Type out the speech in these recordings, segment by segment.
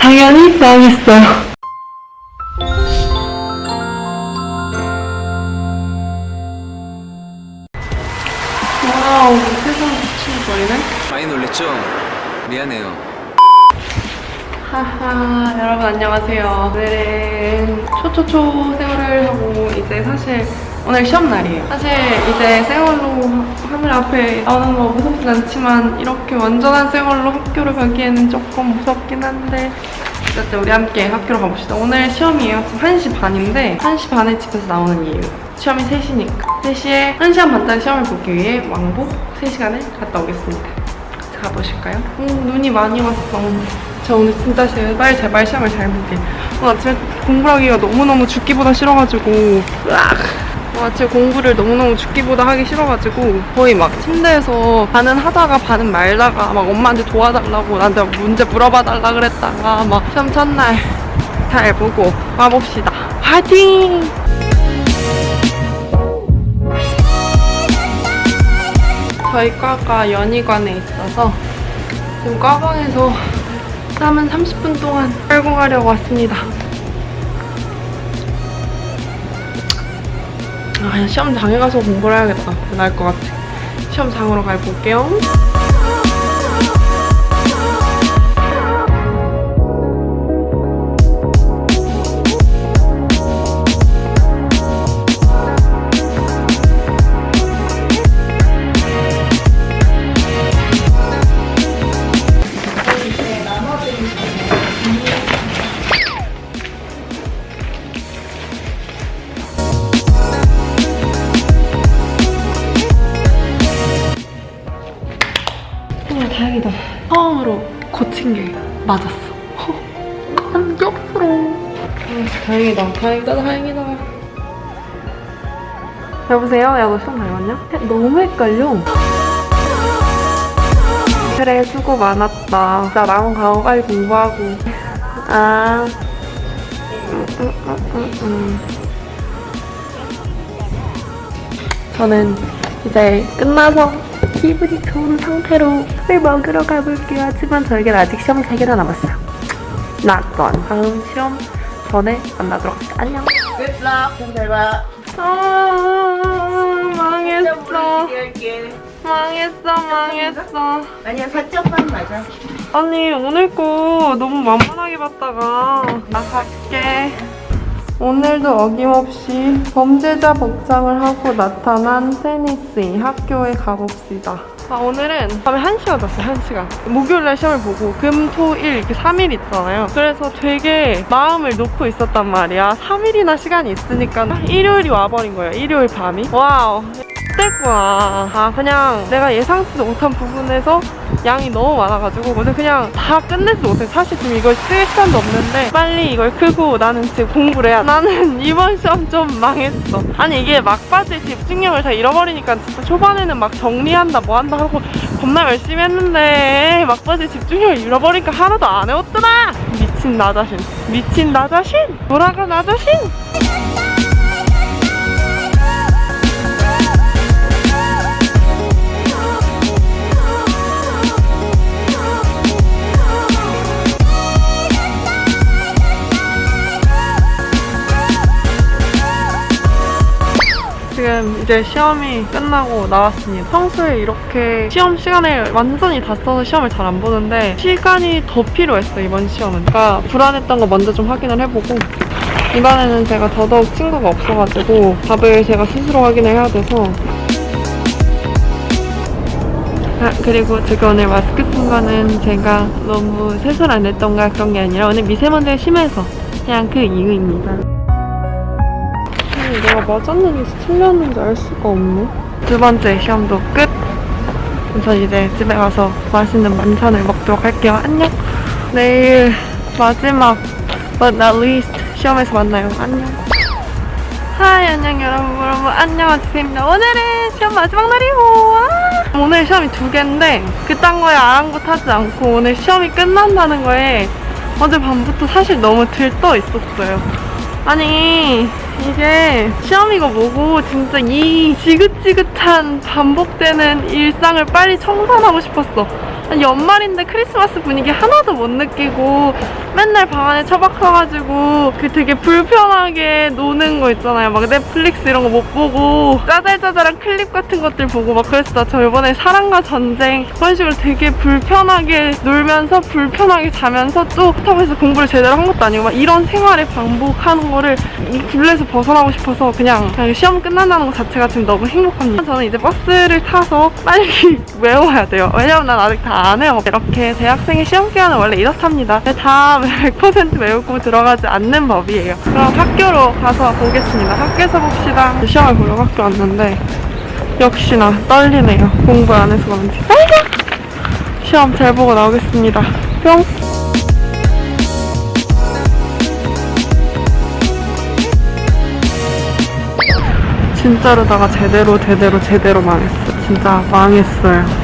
당연히 망했어요. 와우, 세상 미치버리네. 많이 놀랬죠? 미안해요. 하하, 여러분 안녕하세요. 오늘은 초초초 생활을 하고 이제 사실 오늘 시험 날이에요. 사실 이제 생얼로 하늘 앞에 나오는 거 무섭진 않지만 이렇게 완전한 생얼로 학교를 가기에는 조금 무섭긴 한데 어쨌든 우리 함께 학교로 가봅시다. 오늘 시험이에요. 지금 1시 반인데 1시 반에 집에서 나오는 이유. 시험이 3시니까. 3시에 1시간 반짜리 시험을 보기 위해 왕복 3시간을 갔다 오겠습니다. 같이 가보실까요? 음, 눈이 많이 왔어. 저 오늘 진짜 제발 제발 시험을 잘 보게. 오늘 아침에 공부하기가 너무너무 죽기보다 싫어가지고 으악! 아침에 공부를 너무너무 죽기보다 하기 싫어가지고 거의 막 침대에서 반은 하다가 반은 말다가 막 엄마한테 도와달라고 나한테 문제 물어봐달라 그랬다가 막 시험 첫날 잘 보고 와봅시다. 화이팅! 저희 과가 연희관에 있어서 지금 과방에서 남은 30분 동안 활공하려고 왔습니다. 아, 시험장에 가서 공부를 해야겠다. 나을 것 같아. 시험장으로 가볼게요. 맞았어. 감격스러워. 아, 다행이다. 다행이다. 다행이다. 여보세요? 야, 너 시험 잘 봤냐? 너무 헷갈려. 그래, 수고 많았다. 나 남은 과거 빨리 공부하고. 아. 음, 음, 음. 저는 이제 끝나서 기분이 좋은 상태로 술 먹으러 가볼게요. 하지만 저에겐 아직 시험이 3개나 남았어요. 낙선. 다음 시험 전에 만나도록 할게요. 안녕. 끝나 공잘 봐. 아, 망했어. 망했어, 망했어. 아니야 4점만 맞아. 아니, 오늘 거 너무 만만하게 봤다가 나 갈게. 오늘도 어김없이 범죄자 복장을 하고 나타난 테니스이 학교에 가봅시다. 아, 오늘은 밤에 1시간 잤어요, 1시간. 목요일날 시험을 보고 금, 토, 일 이렇게 3일 있잖아요. 그래서 되게 마음을 놓고 있었단 말이야. 3일이나 시간이 있으니까 일요일이 와버린 거예요, 일요일 밤이. 와우. 됐구나. 아, 그냥 내가 예상치도 못한 부분에서 양이 너무 많아가지고 오늘 그냥 다 끝내지 못해. 사실 지금 이걸 쓸 시간도 없는데 빨리 이걸 크고 나는 지금 공부를 해야 돼. 나는 이번 시험 좀 망했어. 아니 이게 막바지 집중력을 다 잃어버리니까 진짜 초반에는 막 정리한다 뭐 한다 하고 겁나 열심히 했는데 막바지 집중력을 잃어버리니까 하나도 안 해왔더라. 미친 나 자신. 미친 나 자신. 돌아가 나 자신. 지금 이제 시험이 끝나고 나왔습니다. 평소에 이렇게 시험 시간을 완전히 다 써서 시험을 잘 안 보는데 시간이 더 필요했어 이번 시험은. 그러니까 불안했던 거 먼저 좀 확인을 해보고 이번에는 제가 더더욱 친구가 없어가지고 답을 제가 스스로 확인을 해야 돼서 아, 그리고 제가 오늘 마스크 쓴 거는 제가 너무 세수를 안 했던가 그런 게 아니라 오늘 미세먼지가 심해서 그냥 그 이유입니다. 아니, 내가 맞았는지 틀렸는지 알 수가 없네. 두 번째 시험도 끝. 그래서 이제 집에 가서 맛있는 만찬을 먹도록 할게요. 안녕. 내일 마지막 but not least 시험에서 만나요. 안녕. 하이 안녕 여러분 여러분 안녕하십니까 오늘은 시험 마지막 날이고 와. 오늘 시험이 두 개인데 그딴 거에 아랑곳하지 않고 오늘 시험이 끝난다는 거에 어제 밤부터 사실 너무 들떠 있었어요 아니 이게 시험이고 뭐고 진짜 이 지긋지긋한 반복되는 일상을 빨리 청산하고 싶었어 연말인데 크리스마스 분위기 하나도 못 느끼고 맨날 방 안에 처박혀가지고 그 되게 불편하게 노는 거 있잖아요. 막 넷플릭스 이런 거 못 보고 짜잘짜잘한 클립 같은 것들 보고 막 그랬어. 저 이번에 사랑과 전쟁 그런 식으로 되게 불편하게 놀면서 불편하게 자면서 또 해서 공부를 제대로 한 것도 아니고 막 이런 생활에 반복하는 거를 이 굴레에서 벗어나고 싶어서 그냥, 그냥 시험 끝난다는 것 자체가 지금 너무 행복합니다. 저는 이제 버스를 타서 빨리 외워야 돼요. 왜냐면 난 아직 다안 해요. 이렇게 대학생의 시험 기간은 원래 이렇답니다. 다 100% 외우고 들어가지 않는 법이에요. 그럼 학교로 가서 보겠습니다. 학교에서 봅시다. 시험을 보러 학교 왔는데 역시나 떨리네요. 공부 안 해서 그런지. 시험 잘 보고 나오겠습니다. 뿅! 진짜로다가 제대로 제대로 제대로 망했어. 진짜 망했어요.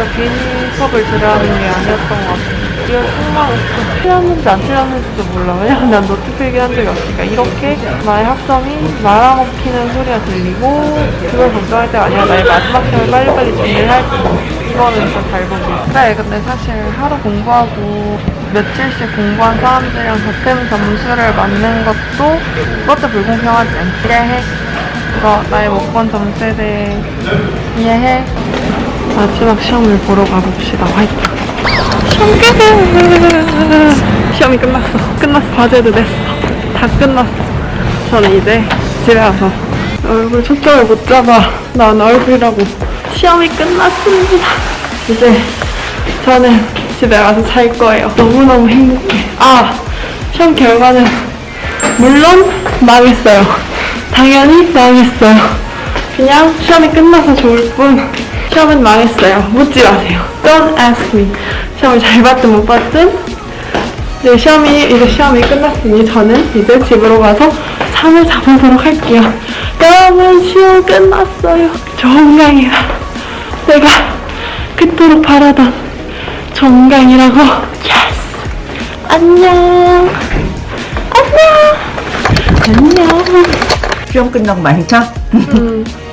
진짜 괜히 수업을 들어야 하는 게 아니었던 것 같아요. 이거 실망했어. 틀렸는지 안 틀렸는지도 몰라. 왜냐면 난 노트 필기한 적이 없으니까. 이렇게 나의 학점이 말아먹히는 소리가 들리고 그걸 걱정할 때가 아니라 나의 마지막 시험을 빨리빨리 준비를 할 때. 이거는 진짜 잘 보고 있어. 그래, 근데 사실 하루 공부하고 며칠씩 공부한 사람들이랑 덧셈 점수를 맞는 것도 그것도 불공평하지. 이해해. 이거 나의 못본 점수에 대해 이해해. 마지막 시험을 보러 가봅시다. 화이팅. 시험 끝! 시험이 끝났어. 끝났어. 과제도 냈어. 다 끝났어. 저는 이제 집에 가서 얼굴 초점을 못 잡아. 난 얼굴이라고. 시험이 끝났습니다. 이제 저는 집에 가서 잘 거예요. 너무너무 행복해. 아! 시험 결과는 물론 망했어요. 당연히 망했어요. 그냥 시험이 끝나서 좋을 뿐 시험은 망했어요. 묻지 마세요. Don't ask me. 시험을 잘 봤든 못 봤든 이제 시험이 이제 시험이 끝났으니 저는 이제 집으로 가서 잠을 자보도록 할게요. 여러분 시험 끝났어요. 정강이다. 내가 그토록 바라던 정강이라고. 예스. 안녕. 안녕. 안녕. 시험 끝나고 많이 자? 음.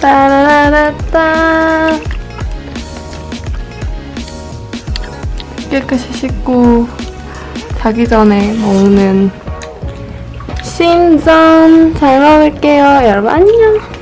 따라라라따. 깨끗이 씻고 자기 전에 먹는 신전 잘 먹을게요. 여러분 안녕